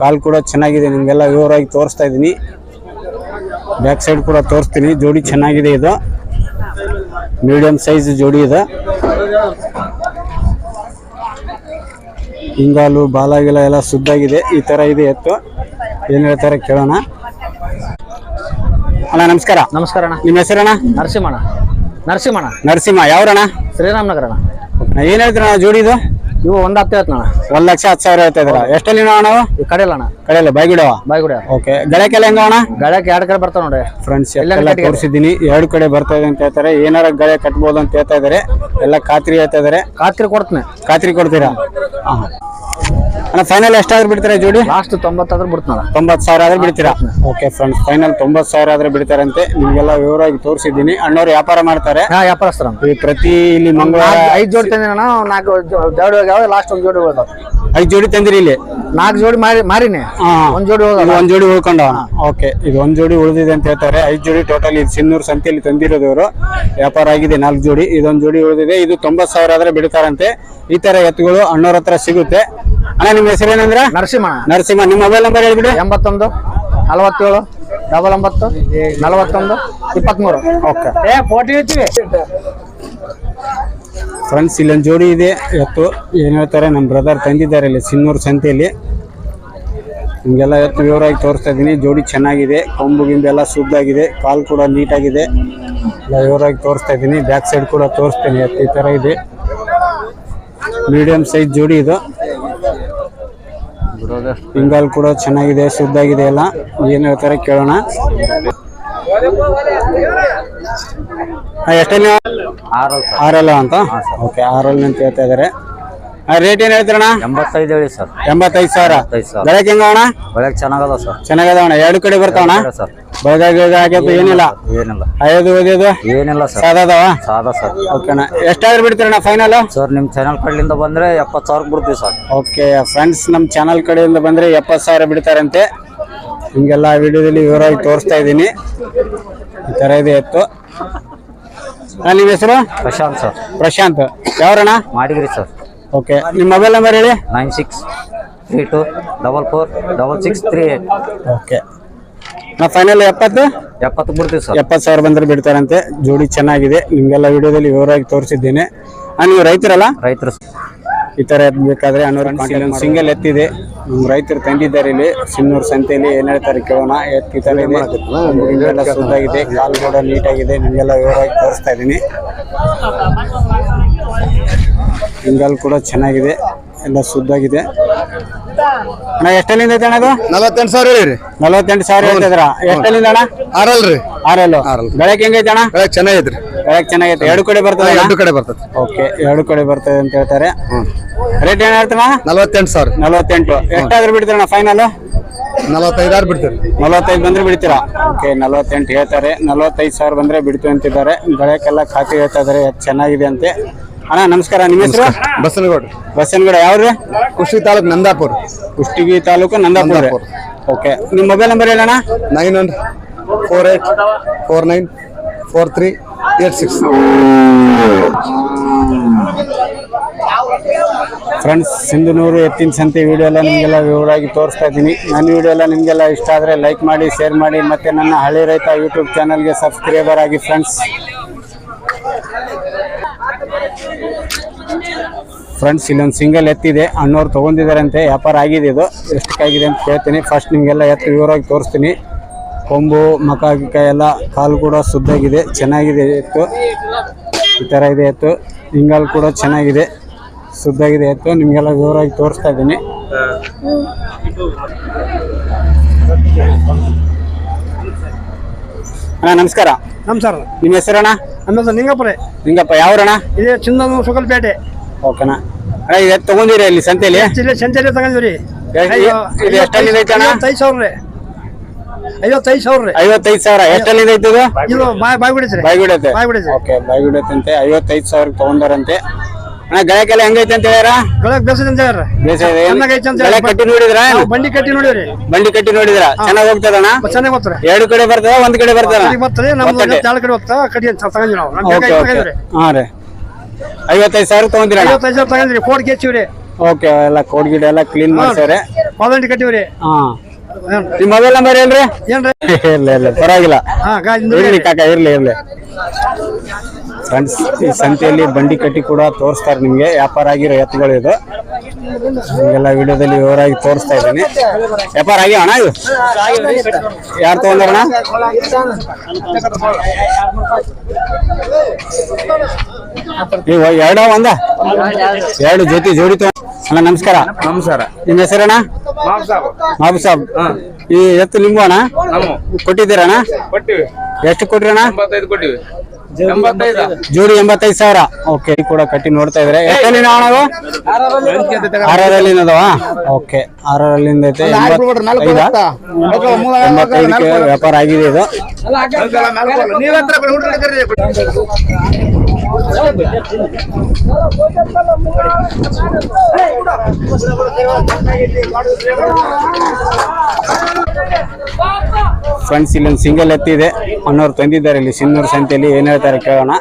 ಕಾಲು ಕೂಡ ಚೆನ್ನಾಗಿದೆ. ನಿಮಗೆಲ್ಲ ವಿವರವಾಗಿ ತೋರಿಸ್ತಾ ಇದ್ದೀನಿ. ಬ್ಯಾಕ್ ಸೈಡ್ ಕೂಡ ತೋರಿಸ್ತೀನಿ. ಜೋಡಿ ಚೆನ್ನಾಗಿದೆ ಇದು. ಮೀಡಿಯಂ ಸೈಜ್ ಜೋಡಿ ಇದೆ. ಹಿಂಗಾಲು ಬಾಲಾಗಿಲ ಎಲ್ಲ ಸುದ್ದಾಗಿದೆ ಈ ಥರ ಇದೆ ಎತ್ತು. ಏನು ಹೇಳ್ತಾರೆ ಕೇಳೋಣ. ಅಣ್ಣ ನಮಸ್ಕಾರ. ನಮಸ್ಕಾರ ಅಣ್ಣ. ನಿಮ್ಮ ಹೆಸರಣ್ಣ? ನರಸಿಂಹಣ್ಣ. ನರಸಿಂಹಣ್ಣ. ನರಸಿಂಹ. ಯಾವ್ರಣ್ಣ? ಶ್ರೀರಾಮನಗರ ಅಣ್ಣ. ಏನು ಹೇಳ್ತಾರೆ ಜೋಡಿ ಜೋಡಿದು ಇವು ಒಂದ್ ಹತ್ತು ಹೇಳ್ತಾನ ಒಂದ್ ಲಕ್ಷ ಹತ್ತು ಸಾವಿರ ಹೇಳ್ತಾ ಇದ್ರ ಎಷ್ಟಲ್ಲಿ ಅಣ್ಣ ಈ ಕಡೆಯಲ್ಲ ಅಣ್ಣ. ಕಡೆಯಲ್ಲ ಬೈಗಿಡವ ಬಾಯ್ಗುಡಿ. ಓಕೆ ಗಳಕ್ಕೆಲ್ಲ ಹೆಂಗ ಅಣ್ಣ? ಗಳಕ್ಕೆ ಎರಡು ಕಡೆ ಬರ್ತಾವ ನೋಡಿ ಫ್ರೆಂಡ್ಸ್ ಎಲ್ಲ ತೋರಿಸಿದ್ದೀನಿ. ಎರಡು ಕಡೆ ಬರ್ತಾ ಇದೆ ಅಂತ ಹೇಳ್ತಾರೆ. ಏನಾರ ಗಳೆ ಕಟ್ಬೋದು ಅಂತ ಹೇಳ್ತಾ ಇದಾರೆ. ಎಲ್ಲ ಖಾತ್ರಿ ಹೇಳ್ತಾ ಇದಾರೆ. ಖಾತ್ರಿ ಕೊಡ್ತೇನೆ. ಖಾತ್ರಿ ಕೊಡ್ತೀರಾ. ಅಣ್ಣ ಫೈನಲ್ ಎಷ್ಟಾದ್ರೂ ಬಿಡ್ತಾರೆ ಜೋಡಿ? ಲಾಸ್ಟ್ ತೊಂಬತ್ತಾದ್ರೂ ಬಿಡ್ತಾನ ತೊಂಬತ್ತು ಸಾವಿರ ಆದ್ರೆ ಬಿಡ್ತೀರಾ? ಓಕೆ ಫ್ರೆಂಡ್ಸ್ ಫೈನಲ್ ತೊಂಬತ್ತು ಸಾವಿರ ಆದ್ರೆ ಬಿಡ್ತಾರಂತೆ. ನಿಮ್ಗೆಲ್ಲ ವಿವರವಾಗಿ ತೋರಿಸಿದ್ದೀನಿ. ಅಣ್ಣವ್ರು ವ್ಯಾಪಾರ ಮಾಡ್ತಾರೆ. ಹಾ ವ್ಯಾಪಾರಸ್ಥರ ಈ ಪ್ರತಿ ಇಲ್ಲಿ ಮಂಗಳವಾರ ಐದು ಜೋಡಿ ತಂದಿನ ನಾಲ್ಕು ಜೋಡಿ ಹೋಗ್ಯಾವ ಲಾಸ್ಟ್ ಒಂದು ಜೋಡಿ ಹೋಗೋದು? ಐದು ಜೋಡಿ ತಂದಿರಿ ಇಲ್ಲಿ? ನಾಲ್ಕು ಜೋಡಿ ಮಾರಿ ಮಾರಿನಿ. ಒಂದ್ ಜೋಡಿ ಹೋಗ ಒಂದ್ ಜೋಡಿ ಉಳ್ಕೊಂಡವಣ ಓಕೆ ಇದು ಒಂದ್ ಜೋಡಿ ಉಳಿದಿದೆ ಅಂತ ಹೇಳ್ತಾರೆ. ಐದು ಜೋಡಿ ಟೋಟಲ್ ಇದು ಸಿನ್ನೂರು ಸಂತೆಯಲ್ಲಿ ತಂದಿರೋದು ಇವರು ವ್ಯಾಪಾರ ಆಗಿದೆ ನಾಲ್ಕು ಜೋಡಿ. ಇದೊಂದು ಜೋಡಿ ಉಳಿದಿದೆ. ಇದು ತೊಂಬತ್ತು ಸಾವಿರ ಆದ್ರೆ ಬಿಡ್ತಾರಂತೆ. ಈ ತರ ಎತ್ತುಗಳು ಅಣ್ಣವ್ರ ಹತ್ರ ಸಿಗುತ್ತೆ. ಅಣ್ಣ ನಿಮ್ಮ ಹೆಸರೇನಂದ್ರೆ ನರಸಿಂಹ ನರಸಿಂಹ ನಿಮ್ಮ ಮೊಬೈಲ್ ನಂಬರ್ ಹೇಳ್ಬಿಡಿ. ಎಂಬತ್ತೊಂದು ನಲವತ್ತೇಳು ಡಬಲ್ ಒಂಬತ್ತು ನಲವತ್ತೊಂದು ಇಪ್ಪತ್ಮೂರು. ಓಕೆ. ಫ್ರೆಂಡ್ಸ್ ಇಲ್ಲೊಂದು ಜೋಡಿ ಇದೆ. ಎತ್ತು ಏನು ಹೇಳ್ತಾರೆ? ನಮ್ಮ ಬ್ರದರ್ ತಂದಿದ್ದಾರೆ ಇಲ್ಲಿ ಸಿನ್ನೂರು ಸಂತೆಯಲ್ಲಿ. ನಿಮಗೆಲ್ಲ ಎತ್ತು ವಿವರವಾಗಿ ತೋರಿಸ್ತಾ ಇದ್ದೀನಿ. ಜೋಡಿ ಚೆನ್ನಾಗಿದೆ. ಕೊಂಬು ಗಿಂಬು ಎಲ್ಲ ಶುದ್ಧಾಗಿದೆ ಕಾಲು ಕೂಡ ನೀಟಾಗಿದೆ. ಎಲ್ಲ ವಿವರವಾಗಿ ತೋರಿಸ್ತಾ ಇದ್ದೀನಿ. ಬ್ಯಾಕ್ ಸೈಡ್ ಕೂಡ ತೋರಿಸ್ತೀನಿ. ಎತ್ತು ಈ ಥರ ಇದೆ. ಮೀಡಿಯಂ ಸೈಜ್ ಜೋಡಿ ಇದು. ಪಿಂಗಲ್ ಕೂಡ ಚೆನ್ನಾಗಿದೆ ಶುದ್ಧ ಆಗಿದೆ ಎಲ್ಲ. ಏನ್ ಹೇಳ್ತಾರೆ ಕೇಳೋಣ. ಎಷ್ಟನೇ ಆರ್ ಆರಲ್ಲ ಅಂತ? ಓಕೆ ಎಲ್ ಅಂತ ಹೇಳ್ತಾ ಇದಾರೆ. ರೇಟ್ ಏನ್ ಹೇಳ್ತೀರಣ ಎಂಬತ್ತೈದು ಹೇಳಿ ಸರ್. ಎಂಬತ್ತೈದು ಸಾವಿರ. ಬೆಳಗ್ಗೆ ಹೆಂಗ ಅಣ್ಣ? ಒಳಗೆ ಚೆನ್ನಾಗದ ಸರ್. ಚೆನ್ನಾಗದವಣ ಎರಡು ಕಡೆ ಬರ್ತಾವಣ ಸರ್. ಬೆಳಗ್ಗೆ ಆಗ್ಯದು ಏನಿಲ್ಲ ಏನಿಲ್ಲ? ಅಯ್ಯೋದು ಓದಿಯೋದು? ಏನಿಲ್ಲ ಸರ್. ಸಾದವ ಸಾದಾ ಸರ್. ಓಕೆನಾ ಎಷ್ಟಾದ್ರೂ ಬಿಡ್ತೀರಣ್ಣ ಫೈನಲ್ ಸರ್ ನಿಮ್ಮ ಚಾನಲ್ ಕಡೆಯಿಂದ ಬಂದ್ರೆ ಎಪ್ಪತ್ತು ಸಾವಿರ ಬಿಡ್ತೀವಿ ಸರ್. ಓಕೆ ಫ್ರೆಂಡ್ಸ್ ನಮ್ಮ ಚಾನಲ್ ಕಡೆಯಿಂದ ಬಂದ್ರೆ ಎಪ್ಪತ್ತು ಸಾವಿರ ಬಿಡ್ತಾರಂತೆ. ಹಿಂಗೆಲ್ಲ ವಿಡಿಯೋದಲ್ಲಿ ವಿವರವಾಗಿ ತೋರಿಸ್ತಾ ಇದ್ದೀನಿ. ಈ ಥರ ಇದೆ ಎತ್ತು. ಅಣ್ಣ, ನಿಮ್ಮ ಹೆಸರು? ಪ್ರಶಾಂತ್ ಸರ್. ಪ್ರಶಾಂತ್. ಯಾವ್ರಣ್ಣ? ಮಾಡಿದ್ರಿ ಸರ್. ಓಕೆ ನಿಮ್ಮ ಮೊಬೈಲ್ ನಂಬರ್ ಹೇಳಿ? Nine six three two double four double six three eight okay ನಾ ಫೈನಲ್ ಎಪ್ಪತ್ತು? ಎಪ್ಪತ್ತು ಬಿಡ್ತೀವಿ ಸರ್. ಎಪ್ಪತ್ತು ಸಾವಿರ ಬಂದರೆ ಬಿಡ್ತಾರಂತೆ. ಜೋಡಿ ಚೆನ್ನಾಗಿದೆ. ನಿಮಗೆಲ್ಲ ವಿಡಿಯೋದಲ್ಲಿ ವಿವರವಾಗಿ ತೋರಿಸಿದ್ದೇನೆ. ನೀವು ರೈತರಲ್ಲ? ರೈತರು ಈ ಥರ ಎತ್ತು ಬೇಕಾದ್ರೆ ಅನ್ನೋರು ಸಿಂಗಲ್ ಎತ್ತಿದೆ. ನಮ್ಮ ರೈತರು ತಂದಿದ್ದಾರೆ ಇಲ್ಲಿ. ಸಿನ್ನೂರು ಸಂತೆಯಲ್ಲಿ ಏನು ಹೇಳ್ತಾರೆ ಕೇಳೋಣ. ಇದೆ. ಹಿಂಗೆಲ್ಲ ಸುದ್ದಾಗಿದೆ. ಕಾಲು ಕೂಡ ನೀಟಾಗಿದೆ ನಿಮಗೆಲ್ಲ ವಿವರವಾಗಿ ತೋರಿಸ್ತಾ ಇದ್ದೀನಿ. ಹಿಂಗಲ್ ಕೂಡ ಚೆನ್ನಾಗಿದೆ ಎಲ್ಲ ಶುದ್ಧಾಗಿದೆ. ಅಣ್ಣ ಎಷ್ಟಲ್ಲಿಂದ ಐತೆ ಅಣ್ಣ ಅದು ನಲವತ್ತೆಂಟು ಸಾವಿರ ಹೇಳಿರಿ. ನಲವತ್ತೆಂಟು ಸಾವಿರ ಹೇಳ್ತಿದ್ರ ಎಷ್ಟಲ್ಲಿಂದ ಅಣ್ಣ? ಆರಲ್ರಿ. ಆರಲ್ ಬೆಳಗ್ಗೆ ಹೆಂಗೈತೆ ಅಣ್ಣ? ಬೆಳಗ್ಗೆ ಚೆನ್ನಾಗೈತ್ರಿ. ಬೆಳಗ್ಗೆ ಚೆನ್ನಾಗೈತೆ. ಎರಡು ಕಡೆ ಬರ್ತದೆ ಎರಡು ಕಡೆ ಬರ್ತದೆ. ಓಕೆ ಎರಡು ಕಡೆ ಬರ್ತದೆ ಅಂತ ಹೇಳ್ತಾರೆ. ರೇಟ್ ಏನ್ ಹೇಳ್ತಾನ ನಲವತ್ತೆಂಟು ಸಾವಿರ. ನಲವತ್ತೆಂಟು. ಎಷ್ಟಾದ್ರೂ ಬಿಡ್ತೀರಣ್ಣ ಫೈನಲ್ ನಲವತ್ತೈದಾರು ಬಿಡ್ತೀರಿ. ನಲವತ್ತೈದು ಬಂದ್ರೆ ಬಿಡ್ತೀರಾ? ಓಕೆ ನಲವತ್ತೆಂಟು ಹೇಳ್ತಾರೆ. ನಲವತ್ತೈದು ಸಾವಿರ ಬಂದ್ರೆ ಬಿಡ್ತೀವಿ ಅಂತಿದ್ದಾರೆ. ಬೆಳಕೆಲ್ಲ ಖಾತೆ ಹೇಳ್ತಾ ಇದಾರೆ ಚೆನ್ನಾಗಿದೆ ಅಂತೆ. ಅಣ್ಣ ನಮಸ್ಕಾರ. ನಿಮ್ಮ ಹೆಸರು? ಬಸನಗೌಡ. ಬಸನಗೌಡ. ಯಾವ್ರಿ ಕುಷ್ಟಿ ತಾಲೂಕು ನಂದಾಪುರ. ಕುಷ್ಟಗಿ ತಾಲೂಕು ನಂದಾಪುರ. ಓಕೆ. ನಿಮ್ಮ mobile number ಹೇಳಣ್ಣ? Nine one four eight four nine four three eight six. Friends Sindhanur ಎತ್ತಿನ ಸಂತೆ ವಿಡಿಯೋ ಎಲ್ಲ ನಿಮಗೆಲ್ಲ ವಿವರವಾಗಿ ತೋರಿಸ್ತಾ ಇದ್ದೀನಿ. ನನ್ನ ವಿಡಿಯೋ ಎಲ್ಲ ನಿಮಗೆಲ್ಲ ಇಷ್ಟ ಆದರೆ ಲೈಕ್ ಮಾಡಿ ಶೇರ್ ಮಾಡಿ ಮತ್ತು ನನ್ನ ಹಳ್ಳಿ ರೈತ ಯೂಟ್ಯೂಬ್ ಚಾನಲ್ಗೆ ಸಬ್ಸ್ಕ್ರೈಬರ್ ಆಗಿ ಫ್ರೆಂಡ್ಸ್ ಫ್ರೆಂಡ್ಸ್ ಇಲ್ಲೊಂದು ಸಿಂಗಲ್ ಎತ್ತಿದೆ. ಅಣ್ಣವ್ರು ತೊಗೊಂಡಿದ್ದಾರಂತೆ. ವ್ಯಾಪಾರ ಆಗಿದೆ ಇದು. ಎಷ್ಟಕ್ಕಾಗಿದೆ ಅಂತ ಕೇಳ್ತೀನಿ. ಫಸ್ಟ್ ನಿಮಗೆಲ್ಲ ಎತ್ತು ವಿವರವಾಗಿ ತೋರಿಸ್ತೀನಿ. ಕೊಂಬು ಮಕ ಎಲ್ಲ ಕಾಲು ಕೂಡ ಶುದ್ಧಾಗಿದೆ. ಚೆನ್ನಾಗಿದೆ ಎತ್ತು. ಈ ಥರ ಇದೆ ಎತ್ತು. ಹಿಂಗಲ್ ಕೂಡ ಚೆನ್ನಾಗಿದೆ. ಶುದ್ಧಾಗಿದೆ ಎತ್ತು. ನಿಮಗೆಲ್ಲ ವಿವರವಾಗಿ ತೋರಿಸ್ತಾ ಇದ್ದೀನಿ. ಅಣ್ಣ ನಮಸ್ಕಾರ. ನಮಸ್ಕಾರ. ನಿಮ್ಮ ಹೆಸರಣ್ಣ? ಹೆಸರು ನಿಂಗಪುರೆ ನಿಂಗಪ್ಪ ಯಾವ್ರಣ್ಣ? ಇದೇ ಶುಕಲ್ ಸುಗಲ್ಪೇಟೆ ಓಕೆನಾ. ಅಣ್ಣ ತೊಗೊಂಡಿರಿ ಇಲ್ಲಿ ಸಂತೆಯಲ್ಲಿ ಸೆಂಚುರಿ ತಗೊಂಡ್ರಿ ಇದು ಐತೆ ಅಣ್ಣ? ಐವತ್ತೈದು ಸಾವಿರ. ರೀ ಐವತ್ತೈದು ಸಾವಿರ. ರೀ ಐವತ್ತೈದು ಸಾವಿರ ಎಷ್ಟಲ್ಲಿ ಐತೆ ಇದು? ಇದು ಬಾಯ್ ಬಾಯ್ ಬಿಡಿಸ್ರಿ ಬಾಯ್ಗುಡೈತೆ ಬಾಯ್ ಓಕೆ ಬಾಯ್ಗುಡೈತಂತೆ ಐವತ್ತೈದು ಸಾವಿರ ತಗೊಂಡಾರಂತೆ. ಅಣ್ಣ ಗಳಕ್ಕೆಲ್ಲ ಹೆಂಗೈತೆ ಅಂತ ಹೇಳ್ಯಾರ? ಗಳಕ್ ಬೇಸದ ಅಂತ ಹೇಳ್ರಿ ಬೇಸ ಇದೆ. ಚೆನ್ನಾಗೈತೆ ಅಂತ ಗಳೆ ಕಟ್ಟಿ ನೋಡಿದ್ರ? ನಾವು ಬಂಡಿ ಕಟ್ಟಿ ನೋಡಿವ್ರಿ. ಬಂಡಿ ಕಟ್ಟಿ ನೋಡಿದ್ರ? ಚೆನ್ನಾಗಿ ಹೋಗ್ತದಣ್ಣ ಚೆನ್ನಾಗಿ ಹೋಗ್ತಾರೆ ಎರಡು ಕಡೆ ಬರ್ತದ ಒಂದ್ ಕಡೆ ಬರ್ತದ? ಬರ್ತಾರೆ ನಮ್ದು ಒತ್ತಟೆ. ಎರಡು ಕಡೆ ಹೋಗ್ತಾ ಕಡಿ ಅಂತ ತಗೊಂಡ್ವಿ ನಾವು. ನಮ್ಗೆ ಓಕೆ ಬೇಕಾಗಿದ್ದು ಓಕೆ. ತಗೊಂಡ್ರಿ ಹಾ ರೀ. ಐವತ್ತೈದು ಸಾವಿರ ತಗೊಂಡಿರ ಐವತ್ತೈದು ಸಾವಿರ ತಗೊಂಡ್ರಿ ಕೋಡ್ ಕೆಚ್ಚಿವ್ರಿ. ಓಕೆ ಎಲ್ಲ ಕೋಡ್ ಗಿಡ ಎಲ್ಲ ಕ್ಲೀನ್ ಮಾಡ್ಸವ್ರೆ ಪಾದಂಡಿ ಕಟ್ಟಿವ್ರಿ. ಹಾ. ನಿಮ್ಮ ಮೊಬೈಲ್ ನಂಬರ್ ಏನ್ರಿ? ಏನ್ರಿ? [laughs] ಇಲ್ಲ ಇಲ್ಲ ಪರವಾಗಿಲ್ಲ. ಕಾಕ ಇರ್ಲಿ ಇರ್ಲಿ. ಫ್ರೆಂಡ್ಸ್ ಈ ಸಂತೆಯಲ್ಲಿ ಬಂಡಿ ಕಟ್ಟಿ ಕೂಡ ತೋರಿಸ್ತಾರೆ ನಿಮಗೆ. ವ್ಯಾಪಾರ ಆಗಿರೋ ಎತ್ತುಗಳು ಇದು. ನಿಮಗೆಲ್ಲ ವಿಡಿಯೋದಲ್ಲಿ ವಿವರವಾಗಿ ತೋರಿಸ್ತಾ ಇದ್ದೀನಿ. ವ್ಯಾಪಾರ ಆಗಿ ಅಣ್ಣ ಇದು? ಯಾರು ತಗೊಂಡಾರಣ ಇವ ಎರಡ ಒಂದ? ಎರಡು ಜೊತೆ ಜೋಡಿ ತಗೊಂಡ ಅಣ್ಣ ನಮಸ್ಕಾರ. ನಮಸ್ಕಾರ. ನಿಮ್ಮ ಹೆಸರಣ್ಣ? ಮಾಬು ಸಾಬ್. ಈ ಎತ್ತು ನಿಮ್ಗೂ ಅಣ್ಣ? ಕೊಟ್ಟಿದ್ದೀರಣ್ಣ? ಎಷ್ಟು ಕೊಟ್ರಿ ಜೋಡಿ ಎಂಬತ್ತೈದು. ಸಾವಿರ. ಓಕೆ ಕೂಡ ಕಟ್ಟಿ ನೋಡ್ತಾ ಇದ್ರೆ ಎಷ್ಟಲ್ಲಿ ನಾವು ಆರರಲ್ಲಿ ಅದಾವ ಓಕೆ ಅಲ್ಲಿಂದ ಐತೆ? ಎಂಬತ್ತೈದಕ್ಕೆ ವ್ಯಾಪಾರ ಆಗಿದೆ ಇದು. ಫ್ರೆಂಡ್ಸ್ ಇಲ್ಲೊಂದು ಸಿಂಗಲ್ ಎತ್ತಿದೆ. ಅನ್ನೋರು ತಂದಿದ್ದಾರೆ ಇಲ್ಲಿ. ಸಿನ್ನೂರು ಸಂತೆಯಲ್ಲಿ ಏನ್ ಹೇಳ್ತಾರೆ ಕೇಳೋಣ.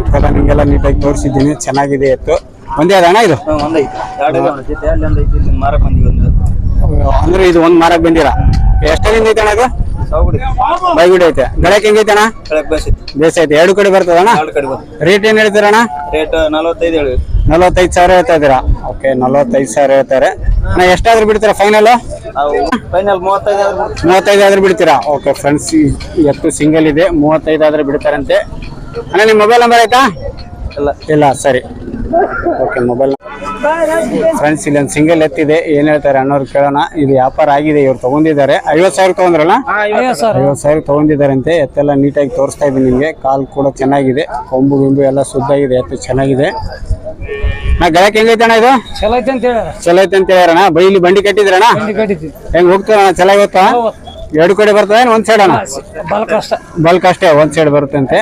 ಎತ್ತೆಲ್ಲ ನಿಮಗೆಲ್ಲ ನೀಟಾಗಿ ತೋರಿಸಿದ್ದೀನಿ. ಚೆನ್ನಾಗಿದೆ ಎತ್ತು. ಒಂದೇ ಅದ ಅಣ್ಣ ಇದು? ಅಂದ್ರೆ ಇದು ಒಂದ್ ಮಾರಕ್ ಬಂದಿರ? ಎಷ್ಟರಿಂದ ಐತೆ ಅಣ್ಣ ಇದು? ಬೈಗುಡಿ ಐತೆ. ಗಳಕ್ಕೆ ಹೆಂಗೈತೆ ಅಣ್ಣ? ಬೇಸ್ ಐತೆ. ಎರಡು ಕಡೆ ಬರ್ತದ ಅಣ್ಣ? ರೇಟ್ ಏನ್ ಹೇಳ್ತೀರ ಅಣ್ಣ? ರೇಟ್ ನಲವತ್ತೈದು ಹೇಳಿ. ನಲವತ್ತೈದು ಸಾವಿರ ಹೇಳ್ತಾ ಇದ್ದೀರಾ? ಓಕೆ ನಲವತ್ತೈದು ಸಾವಿರ ಹೇಳ್ತಾರೆ. ಅಣ್ಣ ಎಷ್ಟಾದ್ರೂ ಬಿಡ್ತೀರಾ ಫೈನಲ್ ಫೈನಲ್ ಮೂವತ್ತೈದು ಮೂವತ್ತೈದು ಆದ್ರೂ ಬಿಡ್ತೀರಾ? ಓಕೆ ಫ್ರೆಂಡ್ಸ್ ಎತ್ತು ಸಿಂಗಲ್ ಇದೆ. ಮೂವತ್ತೈದು ಆದ್ರೆ ಬಿಡ್ತಾರಂತೆ. ಅಣ್ಣ ನಿಮ್ಮ ಮೊಬೈಲ್ ನಂಬರ್ ಆಯ್ತಾ? ಇಲ್ಲ. ಇಲ್ಲ ಸರಿ. ಓಕೆ ಮೊಬೈಲ್ ಫ್ರೆಂಡ್ಸ್ ಇಲ್ಲೊಂದು ಸಿಂಗಲ್ ಎತ್ತಿದೆ. ಏನ್ ಹೇಳ್ತಾರೆ ಅನ್ನೋರು ಕೇಳೋಣ. ಇದು ವ್ಯಾಪಾರ ಆಗಿದೆ ಇವ್ರು ತಗೊಂಡಿದ್ದಾರೆ. ಐವತ್ತು ಸಾವಿರ ತಗೊಂಡ್ರಲ್ಲ? ಐವತ್ ಸಾವಿರ. ತಗೊಂಡಿದ್ದಾರೆ ಅಂತೆ ಎತ್ತೆಲ್ಲ ನೀಟಾಗಿ ತೋರಿಸ್ತಾ ಇದ್ದೀನಿ ನಿಮಗೆ. ಕಾಲು ಕೂಡ ಚೆನ್ನಾಗಿದೆ. ಕೊಂಬು ಗಿಂಬು ಎಲ್ಲ ಶುದ್ಧಾಗಿದೆ ಎತ್ತು ಚೆನ್ನಾಗಿದೆ. ನಾ ಗಳಕ್ಕೆ ಹೆಂಗೈತೆ ಅಣ್ಣ ಇದು? ಚಲೋ ಐತೆ ಅಂತ ಹೇಳ ಚಲೋ ಐತೆ ಅಂತ ಹೇಳ್ಯಾರಣ ಬೈಲಿ ಬಂಡಿ ಕಟ್ಟಿದ್ರಣ ಹೆಂಗ್ ಹೋಗ್ತಾರಣ ಚೆನ್ನಾಗಿ ಹೋಗ್ತಾ? ಎರಡು ಕಡೆ ಬರ್ತದೆ ಒಂದ್ ಸೈಡ್ ಅಣ್ಣ? ಬಲ್ಕ್ ಅಷ್ಟೇ. ಒಂದ್ ಸೈಡ್ ಬರುತ್ತಂತೆ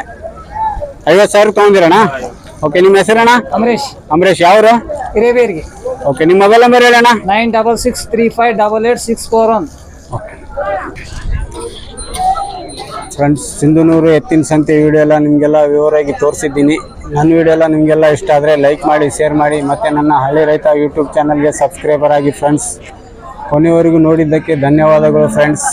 ಐವತ್ ಸಾವಿರ ತಗೊಂಡಿರಣ್ಣ ಓಕೆ ನಿಮ್ಮ ಹೆಸರಣ್ಣ? ಅಮರೇಶ್. ಅಮರೇಶ್ ಯಾವ್ರು? ಹಿರೇಬೇರಿಗೆ. ಓಕೆ ನಿಮ್ಮ mobile number ಹೇಳಣ್ಣ? Nine double six three five double eight six four one. Friends Sindhanur ಎತ್ತಿನ ಸಂತೆ ವಿಡಿಯೋ ಎಲ್ಲ ನಿಮಗೆಲ್ಲ ವಿವರಾಗಿ ತೋರಿಸಿದ್ದೀನಿ. ನನ್ನ ವಿಡಿಯೋ ಎಲ್ಲ ನಿಮಗೆಲ್ಲ ಇಷ್ಟ ಆದರೆ ಲೈಕ್ ಮಾಡಿ ಶೇರ್ ಮಾಡಿ ಮತ್ತು ನನ್ನ ಹಳ್ಳಿ ರೈತ ಯೂಟ್ಯೂಬ್ ಚಾನಲ್ಗೆ ಸಬ್ಸ್ಕ್ರೈಬರ್ ಆಗಿ ಫ್ರೆಂಡ್ಸ್ ಕೊನೆಯವರೆಗೂ ನೋಡಿದ್ದಕ್ಕೆ ಧನ್ಯವಾದಗಳು ಫ್ರೆಂಡ್ಸ್